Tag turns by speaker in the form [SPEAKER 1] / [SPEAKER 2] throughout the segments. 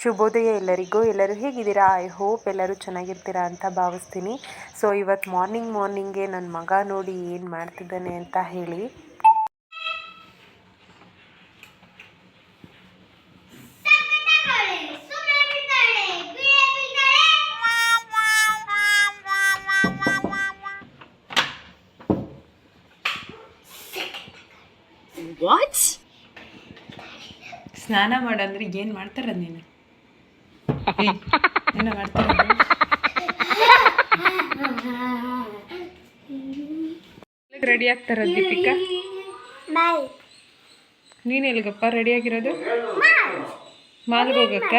[SPEAKER 1] ಶುಭೋದಯ ಎಲ್ಲರಿಗೂ. ಎಲ್ಲರೂ ಹೇಗಿದ್ದೀರಾ? ಐ ಹೋಪ್ ಎಲ್ಲರೂ ಚೆನ್ನಾಗಿರ್ತೀರಾ ಅಂತ ಭಾವಿಸ್ತೀನಿ. ಸೊ ಇವತ್ತು ಮಾರ್ನಿಂಗ್ ಮಾರ್ನಿಂಗೇ ನನ್ನ ಮಗ ನೋಡಿ ಏನು ಮಾಡ್ತಿದ್ದಾನೆ ಅಂತ ಹೇಳಿ.
[SPEAKER 2] ಸ್ನಾನ ಮಾಡಂದ್ರೆ ಏನು ಮಾಡ್ತಾರ ನೀನು? ಏನೋ ಮಾಡ್ತಾರ ರೆಡಿ ಆಗ್ತಾರ ದೀಪಿಕಾ? ನೀನ್ ಎಲ್ಗಪ್ಪ ರೆಡಿ ಆಗಿರೋದು? ಮಾಲ್ಗೆ ಹೋಗಕ್ಕ?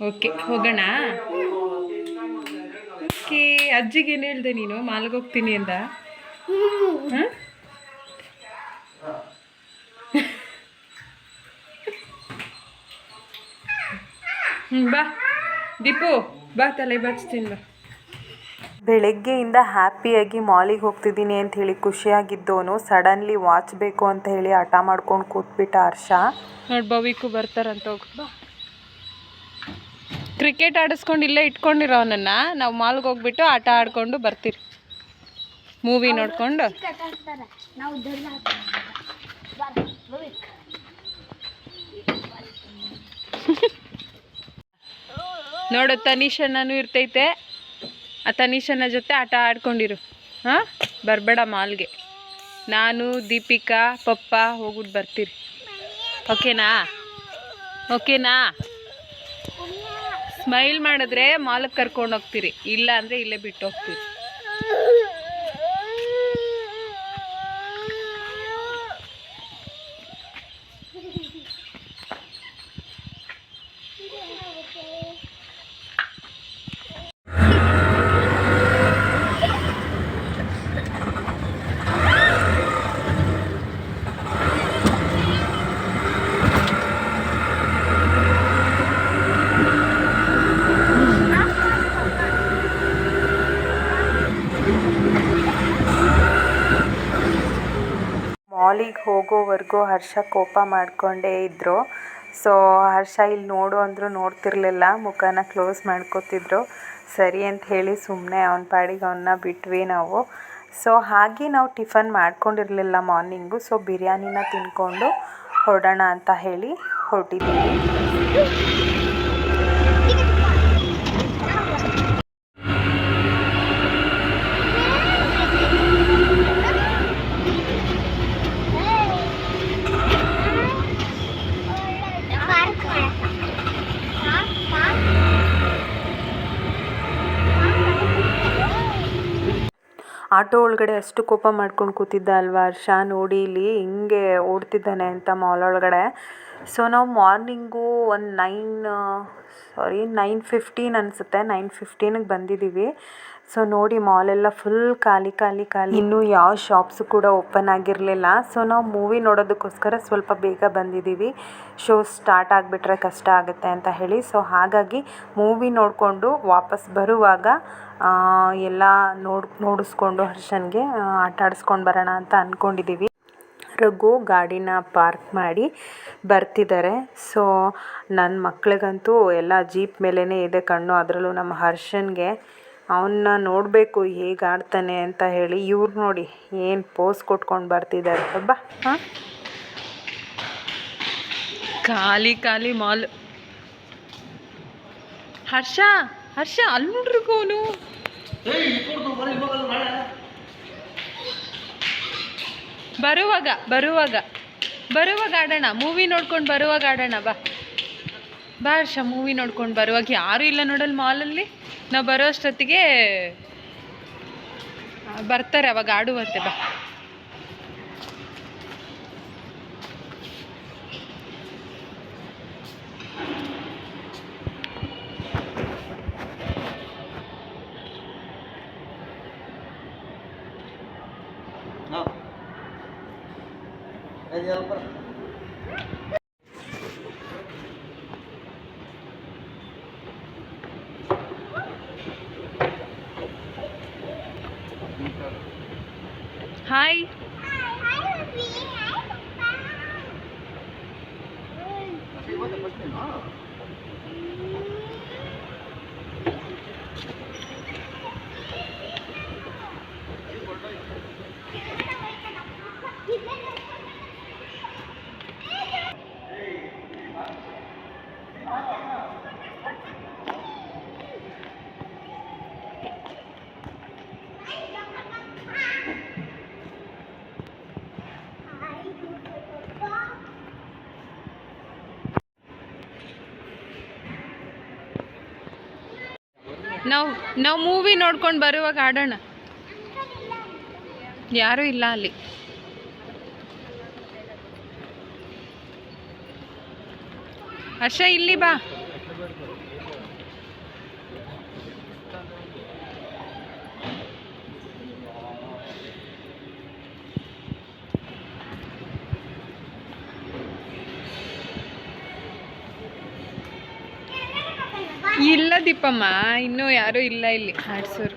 [SPEAKER 2] ಓಕೆ ಹೋಗೋಣ? ಓಕೆ ಅಜ್ಜಿಗೆ ಏನು ಹೇಳ್ದೆ ನೀನು? ಮಾಲ್ಗೆ ಹೋಗ್ತೀನಿ ಅಂದ? ಹಾಂ? ಹ್ಞೂ ಬಾ. ದೀಪು ಬಾ ತಲೆ ಬಾಚ್ತೀನಿ ಬಾ
[SPEAKER 1] ಬೆಳಗ್ಗೆಯಿಂದ ಹ್ಯಾಪಿಯಾಗಿ ಮಾಲಿಗೆ ಹೋಗ್ತಿದ್ದೀನಿ ಅಂತ ಹೇಳಿ ಖುಷಿಯಾಗಿದ್ದವನು ಸಡನ್ಲಿ ವಾಚ್ ಬೇಕು ಅಂತ ಹೇಳಿ ಹಠ ಮಾಡ್ಕೊಂಡು ಕೂತ್ಬಿಟ್ಟ ಹರ್ಷ.
[SPEAKER 2] ನೋಡಿ ಬವಿಕು ಬರ್ತಾರಂತ ಹೋಗಿ ಬಾ. ಕ್ರಿಕೆಟ್ ಆಡಿಸ್ಕೊಂಡು ಇಲ್ಲೇ ಇಟ್ಕೊಂಡಿರೋ ಅವನನ್ನ ನಾವು ಮಾಲ್ಗೆ ಹೋಗ್ಬಿಟ್ಟು ಆಟ ಆಡ್ಕೊಂಡು ಬರ್ತೀರಿ. ಮೂವಿ ನೋಡ್ಕೊಂಡು? ನೋಡು ತನಿಷನನು ಇರ್ತೈತೆ. ಆ ತನಿಷನ ಜೊತೆ ಆಟ ಆಡ್ಕೊಂಡಿರು. ಹಾಂ? ಬರಬೇಡ ಮಾಲ್ಗೆ. ನಾನು, ದೀಪಿಕಾ, ಪಪ್ಪ ಹೋಗ್ಬಿಟ್ಟು ಬರ್ತೀರಿ. ಓಕೆನಾ? ಓಕೆನಾ? ಸ್ಮೈಲ್ ಮಾಡಿದ್ರೆ ಮಾಲಕ್ಕೆ ಕರ್ಕೊಂಡು ಹೋಗ್ತೀರಿ. ಇಲ್ಲ ಅಂದರೆ ಇಲ್ಲೇ ಬಿಟ್ಟು ಹೋಗ್ತೀರಿ.
[SPEAKER 1] ಮಾಲಿಗೆ ಹೋಗೋವರೆಗೂ ಹರ್ಷ ಕೋಪ ಮಾಡಿಕೊಂಡೇ ಇದ್ದರು ಸೊ ಹರ್ಷ ಇಲ್ಲಿ ನೋಡು ಅಂದರೂ ನೋಡ್ತಿರ್ಲಿಲ್ಲ. ಮುಖನ ಕ್ಲೋಸ್ ಮಾಡ್ಕೋತಿದ್ರು. ಸರಿ ಅಂತ ಹೇಳಿ ಸುಮ್ಮನೆ ಅವನ ಪಾಡಿಗೆ ಅವನ್ನ ಬಿಟ್ವಿ ನಾವು. ಸೊ ಹಾಗೆ ನಾವು ಟಿಫನ್ ಮಾಡ್ಕೊಂಡಿರಲಿಲ್ಲ ಮಾರ್ನಿಂಗು. ಸೊ ಬಿರಿಯಾನಿನ ತಿನ್ಕೊಂಡು ಹೊರಡೋಣ ಅಂತ ಹೇಳಿ ಹೊರಟಿದ್ದೀವಿ ಆಟೋ ಒಳಗಡೆ ಅಷ್ಟು ಕೋಪ ಮಾಡ್ಕೊಂಡು ಕೂತಿದ್ದ ಅಲ್ವಾ? ಹರ್ಷ ನೋಡಿ ಇಲ್ಲಿ ಹಿಂಗೆ ಓಡ್ತಿದ್ದಾನೆ ಅಂತ ಮಾಲ್ ಒಳಗಡೆ. ಸೊ ನಾವು ಮಾರ್ನಿಂಗು ಒಂದು ನೈನ್ ಸಾರಿ ನೈನ್ ಫಿಫ್ಟೀನ್ ಅನಿಸುತ್ತೆ. ನೈನ್ ಫಿಫ್ಟೀನಿಗೆ ಬಂದಿದ್ದೀವಿ. ಸೊ ನೋಡಿ ಮಾಲೆಲ್ಲ ಫುಲ್ ಖಾಲಿ ಖಾಲಿ ಖಾಲಿ. ಇನ್ನೂ ಯಾವ ಶಾಪ್ಸು ಕೂಡ ಓಪನ್ ಆಗಿರಲಿಲ್ಲ. ಸೊ ನಾವು ಮೂವಿ ನೋಡೋದಕ್ಕೋಸ್ಕರ ಸ್ವಲ್ಪ ಬೇಗ ಬಂದಿದ್ದೀವಿ. ಶೋ ಸ್ಟಾರ್ಟ್ ಆಗಿಬಿಟ್ರೆ ಕಷ್ಟ ಆಗುತ್ತೆ ಅಂತ ಹೇಳಿ. ಸೊ ಹಾಗಾಗಿ ಮೂವಿ ನೋಡಿಕೊಂಡು ವಾಪಸ್ ಬರುವಾಗ ಎಲ್ಲ ನೋಡ್, ನೋಡಿಸ್ಕೊಂಡು ಹರ್ಷನ್ಗೆ ಆಟ ಆಡಿಸ್ಕೊಂಡು ಬರೋಣ ಅಂತ ಅಂದ್ಕೊಂಡಿದ್ದೀವಿ ರಘು ಗಾಡಿನ ಪಾರ್ಕ್ ಮಾಡಿ ಬರ್ತಿದ್ದಾರೆ. ಸೊ ನನ್ನ ಮಕ್ಳಿಗಂತೂ ಎಲ್ಲ ಜೀಪ್ ಮೇಲೇ ಇದೆ ಕಣ್ಣು. ಅದರಲ್ಲೂ ನಮ್ಮ ಹರ್ಷನ್ಗೆ ಅವನ್ನ ನೋಡಬೇಕು ಹೇಗೆ ಆಡ್ತಾನೆ ಅಂತ ಹೇಳಿ ಇವ್ರು ನೋಡಿ ಏನು ಪೋಸ್ ಕೊಟ್ಕೊಂಡು ಬರ್ತಿದ್ದಾರೆ ಹಬ್ಬ ಹಾಂ?
[SPEAKER 2] ಖಾಲಿ ಖಾಲಿ ಮಾಲ್. ಹರ್ಷ ಹರ್ಷ ಅಲ್ಲಿ ನೋಡ್ರಿ ಅವನು ಬರುವಾಗ ಬರುವಾಗ. ಬರುವಾಗ ಆಡೋಣ ಮೂವಿ ನೋಡ್ಕೊಂಡು ಬರುವಾಗ ಆಡೋಣ ಬಾ. ಬಾ ಹರ್ಷ ಮೂವಿ ನೋಡ್ಕೊಂಡು ಬರುವಾಗ ಯಾರೂ ಇಲ್ಲ ನೋಡಲ್ ಮಾಲಲ್ಲಿ. ನಾವು ಬರೋ ಅಷ್ಟೊತ್ತಿಗೆ ಬರ್ತಾರೆ ಅವಾಗ ಆಡುವಂತೆ ಬಾ. Hi. ನಾವು ನಾವು ಮೂವಿ ನೋಡ್ಕೊಂಡು ಬರುವಾಗ ಆಡೋಣ. ಯಾರೂ ಇಲ್ಲ ಅಲ್ಲಿ. ಹರ್ಷ ಇಲ್ಲಿ ಬಾ. ಇಲ್ಲ ಇನ್ನು ಯಾರೂ ಇಲ್ಲ ಇಲ್ಲಿ. ಆಡ್ಸೋರು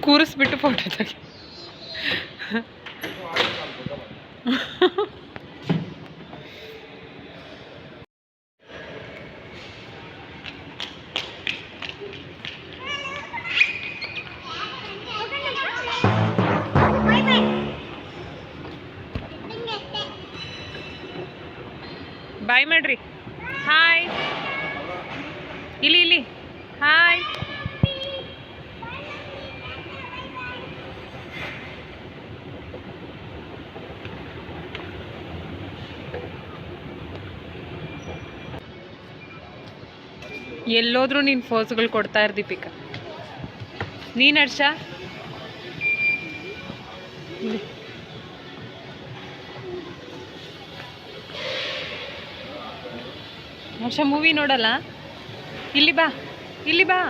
[SPEAKER 2] ಕೂರಿಸ್ಬಿಟ್ಟು ಫೋಟೋ ತೆಗಿ. ಬಾಯ್ ಮಾಡ್ರಿ. ಹಾಯ್ ಇಲ್ಲಿ ಇಲ್ಲಿ. ಹಾಯ್ ಎಲ್ಲೋದ್ರೂ ನೀನು ಫೋಸ್ಗಳು ಕೊಡ್ತಾ ಇರ್ ದೀಪಿಕಾ. ನೀನು ಹರ್ಷ? ಹರ್ಷ ಮೂವಿ ನೋಡಲ್ಲ? ಇಲ್ಲಿ ಬಾ ಇಲ್ಲಿ ಬಾ.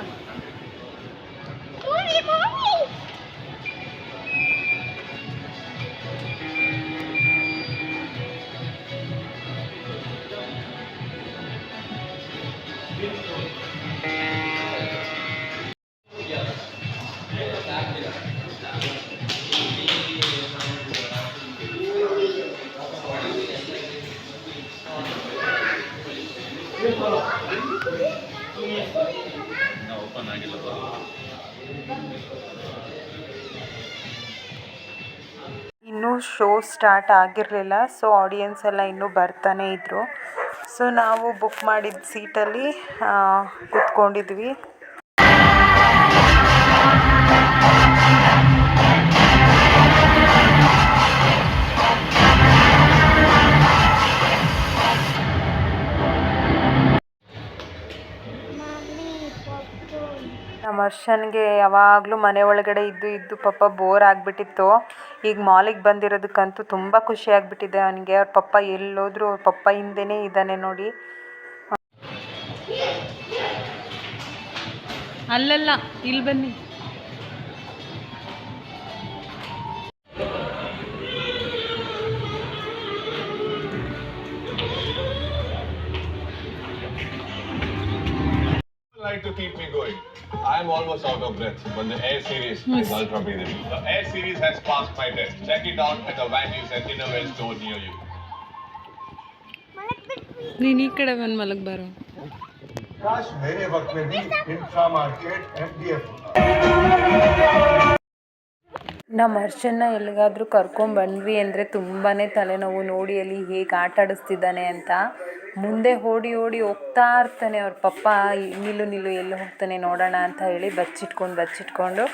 [SPEAKER 1] ಶೋ ಸ್ಟಾರ್ಟ್ ಆಗಿರಲಿಲ್ಲ ಸೊ ಆಡಿಯನ್ಸ್ ಎಲ್ಲ ಇನ್ನೂ ಬರ್ತಾನೆ ಇದ್ದರು ಸೊ ನಾವು ಬುಕ್ ಮಾಡಿದ ಸೀಟಲ್ಲಿ ಕೂತ್ಕೊಂಡಿದ್ವಿ. ನಮ್ಮ ಹರ್ಷನ್ಗೆ ಯಾವಾಗಲೂ ಮನೆ ಒಳಗಡೆ ಇದ್ದು ಇದ್ದು ಪಾಪ ಬೋರ್ ಆಗಿಬಿಟ್ಟಿತ್ತು. ಈಗ ಮಾಲಿಗೆ ಬಂದಿರೋದಕ್ಕಂತೂ ತುಂಬ ಖುಷಿ ಆಗಿಬಿಟ್ಟಿದೆ ಅವನಿಗೆ. ಅವ್ರ ಪಪ್ಪ ಎಲ್ಲೋದ್ರೂ ಅವ್ರ ಪಪ್ಪ ಹಿಂದೆನೇ ಇದ್ದಾನೆ ನೋಡಿ.
[SPEAKER 2] ಅಲ್ಲಲ್ಲ ಇಲ್ಲಿ ಬನ್ನಿ.
[SPEAKER 3] like to keep me going. I am almost out of breath, but the Air Series is ultra breathable. The Air Series has passed my test. Check it out at the Values and Innerwear store near you.
[SPEAKER 2] ನೀನು ಈ ಕಡೆ ಬಂದು ಮಲಗ್ ಬಾರೋ
[SPEAKER 4] काश मेरे वक्त में भी इंफ्रा मार्केट एफडीएफ
[SPEAKER 1] ನಮ್ಮ ಹರ್ಷನ್ನ ಎಲ್ಲಿಗಾದ್ರೂ ಕರ್ಕೊಂಬಂದ್ವಿ ಅಂದರೆ ತುಂಬಾ ತಲೆನೋವು ನೋಡಿ ಅಲ್ಲಿ ಹೇಗೆ ಆಟ ಆಡಿಸ್ತಿದ್ದಾನೆ ಅಂತ ಮುಂದೆ ಓಡಿ ಓಡಿ ಹೋಗ್ತಾ ಇರ್ತಾನೆ ಅವ್ರ ಪಪ್ಪ ನಿಲ್ಲು ನಿಲ್ಲು ಎಲ್ಲಿ ಹೋಗ್ತಾನೆ ನೋಡೋಣ ಅಂತ ಹೇಳಿ ಬಚ್ಚಿಟ್ಕೊಂಡು ಬಚ್ಚಿಟ್ಕೊಂಡು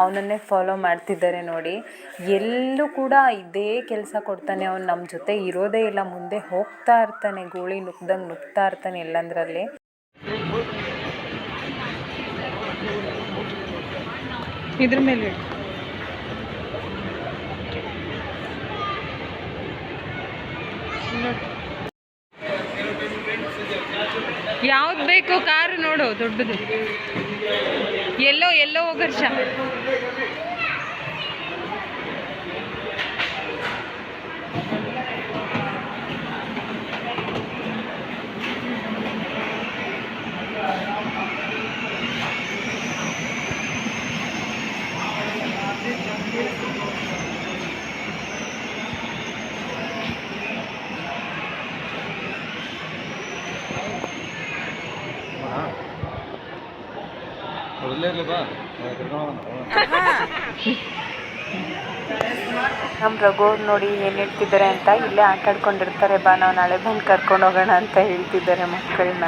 [SPEAKER 1] ಅವನನ್ನೇ ಫಾಲೋ ಮಾಡ್ತಿದ್ದಾರೆ ನೋಡಿ. ಎಲ್ಲೂ ಕೂಡ ಇದೇ ಕೆಲಸ ಕೊಡ್ತಾನೆ ಅವ್ನು ನಮ್ಮ ಜೊತೆ ಇರೋದೇ ಇಲ್ಲ, ಮುಂದೆ ಹೋಗ್ತಾ ಇರ್ತಾನೆ, ಗೋಳಿ ನುಗ್ದಂಗೆ ನುಗ್ತಾ ಇರ್ತಾನೆ ಎಲ್ಲಂದ್ರಲ್ಲಿ.
[SPEAKER 2] ಇದ್ರ ಮೇಲೆ ಇಡು. ಯಾವ್ದು ಬೇಕು ಕಾರು ನೋಡು ದೊಡ್ಡದು. ಎಲ್ಲೋ ಎಲ್ಲೋ ಹೋಗರ್ಷ
[SPEAKER 1] ನಮ್ಮ ರಘು ನೋಡಿ ಏನು ಹೇಳ್ತಿದ್ದಾರೆ ಅಂತ ಇಲ್ಲೇ ಆಟ ಆಡ್ಕೊಂಡಿರ್ತಾರೆ. ಬಾ, ನಾವು ನಾಳೆ ಬಂದು ಕರ್ಕೊಂಡು ಹೋಗೋಣ ಅಂತ ಹೇಳ್ತಿದ್ದಾರೆ ಮಕ್ಕಳನ್ನ.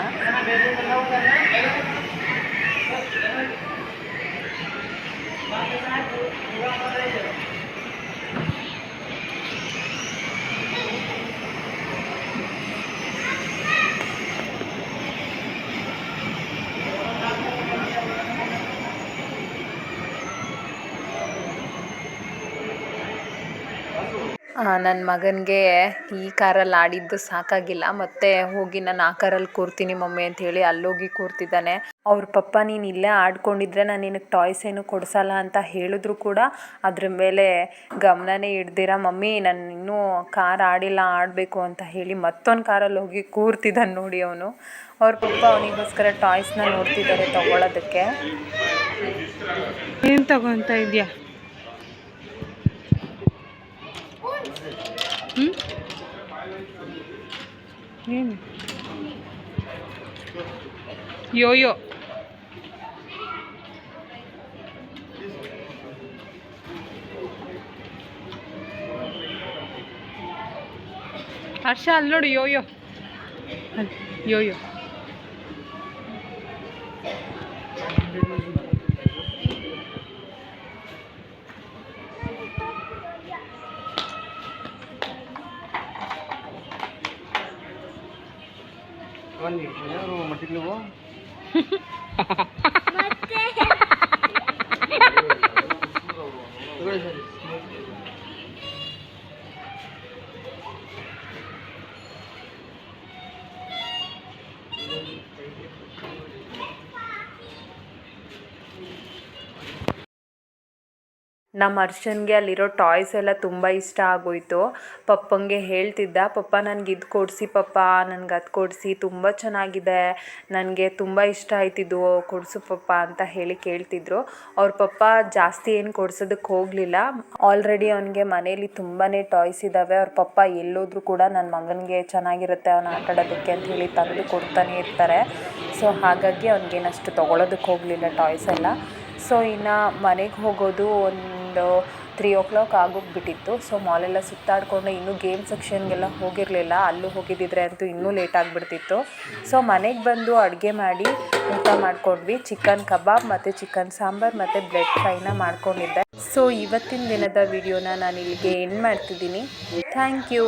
[SPEAKER 1] ನನ್ನ ಮಗನಿಗೆ ಈ ಕಾರಲ್ಲಿ ಆಡಿದ್ದು ಸಾಕಾಗಿಲ್ಲ. ಮತ್ತೆ ಹೋಗಿ ನಾನು ಆ ಕಾರಲ್ಲಿ ಕೂರ್ತೀನಿ ಮಮ್ಮಿ ಅಂತ ಹೇಳಿ ಅಲ್ಲೋಗಿ ಕೂರ್ತಿದ್ದಾನೆ. ಅವ್ರ ಪಪ್ಪ, ನೀನು ಇಲ್ಲೇ ಆಡ್ಕೊಂಡಿದ್ರೆ ನಾನು ನಿನಗೆ ಟಾಯ್ಸ್ ಏನು ಕೊಡಿಸಲ್ಲ ಅಂತ ಹೇಳಿದ್ರು ಕೂಡ ಅದ್ರ ಮೇಲೆ ಗಮನನೇ ಇಡ್ದಿರ ಮಮ್ಮಿ. ನಾನು ಇನ್ನೂ ಕಾರ್ ಆಡಿಲ್ಲ, ಆಡಬೇಕು ಅಂತ ಹೇಳಿ ಮತ್ತೊಂದು ಕಾರಲ್ಲಿ ಹೋಗಿ ಕೂರ್ತಿದ್ದಾನೆ ನೋಡಿ ಅವನು. ಅವ್ರ ಪಪ್ಪ ಅವನಿಗೋಸ್ಕರ ಟಾಯ್ಸ್ನ ನೋಡ್ತಿದ್ದಾರೆ ತಗೊಳ್ಳೋದಕ್ಕೆ
[SPEAKER 2] ಏನು ತಗೊತಾ ಇದೆಯಾ? ಹ್ಞೂ ಏನು ಯೋಯೋ ಹರ್ಷ ಅಲ್ಲಿ ನೋಡು ಯೋಯೋ ಅಲ್ಲಿ ಯೋಯೋ
[SPEAKER 1] ನಮ್ಮ ಹರ್ಷನ್ಗೆ ಅಲ್ಲಿರೋ ಟಾಯ್ಸ್ ಎಲ್ಲ ತುಂಬ ಇಷ್ಟ ಆಗೋಯ್ತು. ಪಪ್ಪಂಗೆ ಹೇಳ್ತಿದ್ದ, ಪಪ್ಪ, ನನಗೆ ಇದು ಕೊಡಿಸಿ, ಪಪ್ಪ, ನನಗೆ ಅದು ಕೊಡಿಸಿ, ತುಂಬ ಚೆನ್ನಾಗಿದೆ. ನನಗೆ ತುಂಬ ಇಷ್ಟ ಆಯ್ತಿದ್ದು ಕೊಡಿಸು ಪಪ್ಪ, ಅಂತ ಹೇಳಿ ಕೇಳ್ತಿದ್ರು. ಅವ್ರ ಪಪ್ಪ ಜಾಸ್ತಿ ಏನು ಕೊಡ್ಸೋದಕ್ಕೆ ಹೋಗಲಿಲ್ಲ. ಆಲ್ರೆಡಿ ಅವನಿಗೆ ಮನೇಲಿ ತುಂಬಾ ಟಾಯ್ಸ್ ಇದ್ದಾವೆ ಅವ್ರ ಪಪ್ಪ ಎಲ್ಲೋದ್ರೂ ಕೂಡ ನನ್ನ ಮಗನಿಗೆ ಚೆನ್ನಾಗಿರುತ್ತೆ, ಅವನ ಆಟ ಆಡೋದಕ್ಕೆ ಅಂತ ಹೇಳಿ ತಂದು ಕೊಡ್ತಾನೆ ಇರ್ತಾರೆ. ಸೊ ಹಾಗಾಗಿ ಅವ್ನಿಗೇನಷ್ಟು ತೊಗೊಳೋದಕ್ಕೆ ಹೋಗಲಿಲ್ಲ ಟಾಯ್ಸ್ ಎಲ್ಲ. ಸೊ ಇನ್ನು ಮನೆಗೆ ಹೋಗೋದು ಒಂದು ತ್ರೀ ಓ ಕ್ಲಾಕ್ ಆಗೋಗ್ಬಿಟ್ಟಿತ್ತು. ಸೊ ಮಾಲೆಲ್ಲ ಸುತ್ತಾಡಿಕೊಂಡು ಇನ್ನೂ ಗೇಮ್ ಸೆಕ್ಷನ್ಗೆಲ್ಲ ಹೋಗಿರಲಿಲ್ಲ. ಅಲ್ಲೂ ಹೋಗಿದ್ದಿದ್ರೆ ಅಂತೂ ಇನ್ನೂ ಲೇಟ್ ಆಗಿಬಿಡ್ತಿತ್ತು. ಸೊ ಮನೆಗೆ ಬಂದು ಅಡುಗೆ ಮಾಡಿ ಊಟ ಮಾಡ್ಕೊಂಡ್ವಿ. ಚಿಕನ್ ಕಬಾಬ್ ಮತ್ತು ಚಿಕನ್ ಸಾಂಬಾರು ಮತ್ತು ಬ್ರೆಡ್ ಫ್ರೈನ ಮಾಡ್ಕೊಂಡಿದ್ದೆ. ಸೊ ಇವತ್ತಿನ ದಿನದ ವಿಡಿಯೋನ ನಾನು ಇಲ್ಲಿಗೆ ಎಂಡ್ ಮಾಡ್ತಿದ್ದೀನಿ. Thank you